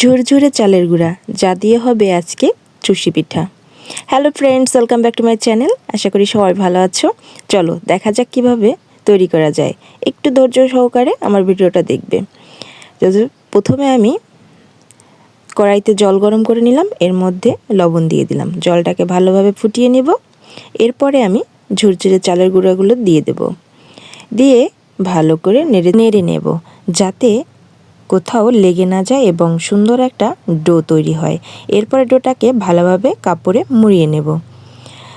ঝুরঝুরে চালের গুঁড়া, যা দিয়ে হবে আজকে চুষি পিঠা। Hello friends welcome back to my channel আশা করি সবাই ভালো আছো। চলো, দেখা যাক কীভাবে তৈরি করা যায়। একটু ধৈর্য সহকারে আমার ভিডিওটা দেখবে। প্রথমে আমি কড়াইতে জল গরম করে নিলাম, এর মধ্যে লবণ দিয়ে দিলাম। জলটাকে ভালোভাবে ফুটিয়ে নেব। এরপরে আমি ঝুরঝুরে চালের গুঁড়াগুলো দিয়ে দেব। দিয়ে ভালো করে নেড়ে নেড়ে নেব, যাতে কোথাও লেগে না যায় এবং সুন্দর একটা ডো তৈরি হয়। এরপরে ডোটাকে ভালোভাবে কাপড়ে মুড়িয়ে নেব।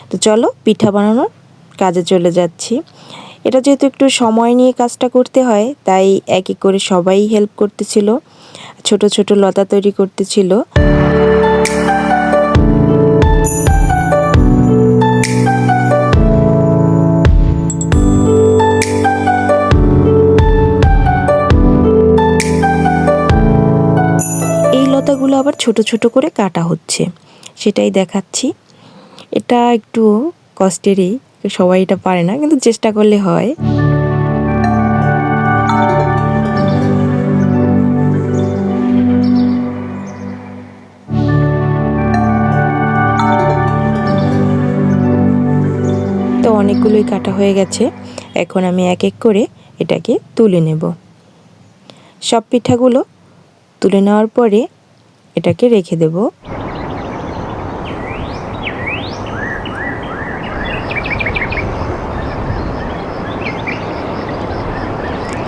তো চলো, পিঠা বানানোর কাজে চলে যাচ্ছি। এটা যেহেতু একটু সময় নিয়ে কাজটা করতে হয়, তাই এক করে সবাই হেল্প করতেছিল। ছোট ছোট লতা তৈরি করতেছিল। লতাগুলো আবার ছোট ছোট করে কাটা হচ্ছে। সেটাই দেখাচ্ছি। এটা একটু কষ্টেরই, সবাই এটা পারে না, কিন্তু চেষ্টা করলে হয়। তো অনেকগুলোই কাটা হয়ে গেছে। এখন আমি এক এক করে এটাকে তুলে নেব। সব পিঠাগুলো তুলে নেওয়ার পরে এটাকে রেখে দেব।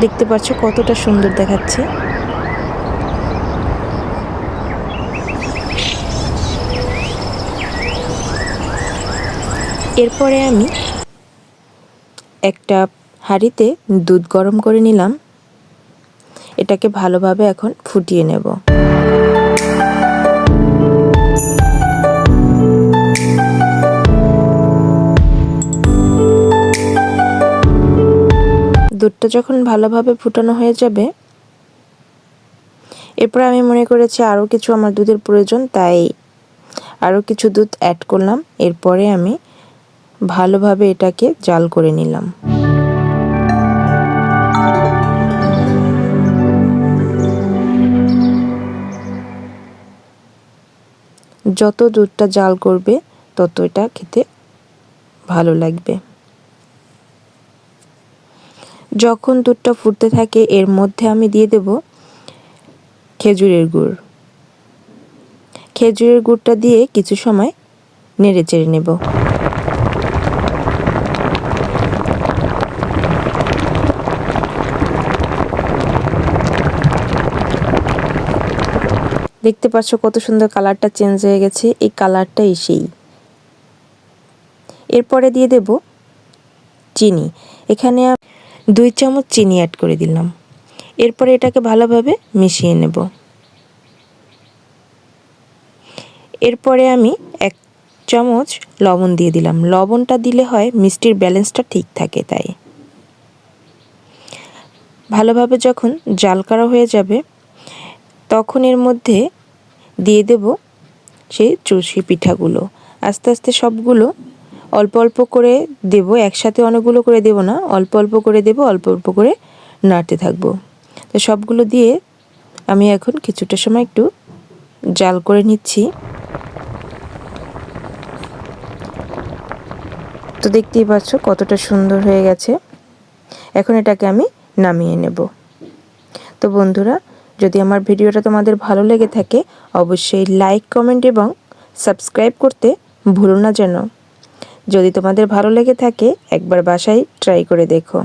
দেখতে পাচ্ছ কতটা সুন্দর দেখাচ্ছে। এরপরে আমি একটা হাঁড়িতে দুধ গরম করে নিলাম। এটাকে ভালোভাবে এখন ফুটিয়ে নেব। দুধটা যখন ভালোভাবে ফুটানো হয়ে যাবে, এরপর আমি মনে করেছি আরও কিছু আমার দুধের প্রয়োজন, তাই আরও কিছু দুধ অ্যাড করলাম। এরপরে আমি ভালোভাবে এটাকে জাল করে নিলাম। যত দুধটা জাল করবে, তত এটা খেতে ভালো লাগবে। যখন দুধটা ফুটতে থাকে, এর মধ্যে আমি দিয়ে দেব খেজুরের গুড়। খেজুরের গুড়টা দিয়ে কিছু সময় নেড়ে চেড়ে নেব। দেখতে পাচ্ছ কত সুন্দর কালারটা চেঞ্জ হয়ে গেছে, এই কালারটাই সেই। এরপরে দিয়ে দেব চিনি। এখানে দুই চামচ চিনি অ্যাড করে দিলাম। এরপরে এটাকে ভালোভাবে মিশিয়ে নেব। এরপরে আমি এক চামচ লবণ দিয়ে দিলাম। লবণটা দিলে হয় মিষ্টির ব্যালেন্সটা ঠিক থাকে তাই। ভালোভাবে যখন জাল করা হয়ে যাবে, তখন এর মধ্যে দিয়ে দেব সেই চুষি পিঠাগুলো। আস্তে আস্তে সবগুলো অল্প অল্প করে দেব, একসাথে অনেকগুলো করে দেব না, অল্প অল্প করে দেব, অল্প অল্প করে নাড়তে থাকব। তো সবগুলো দিয়ে আমি এখন কিছুটা সময় একটু জাল করে নিচ্ছি। তো দেখতেই পাচ্ছ কতটা সুন্দর হয়ে গেছে। এখন এটাকে আমি নামিয়ে নেব। তো বন্ধুরা, যদি আমার ভিডিওটা তোমাদের ভালো লেগে থাকে, অবশ্যই লাইক, কমেন্ট এবং সাবস্ক্রাইব করতে ভুলো না যেন। যদি তোমাদের ভালো লেগে থাকে একবার বাসায় ট্রাই করে দেখো।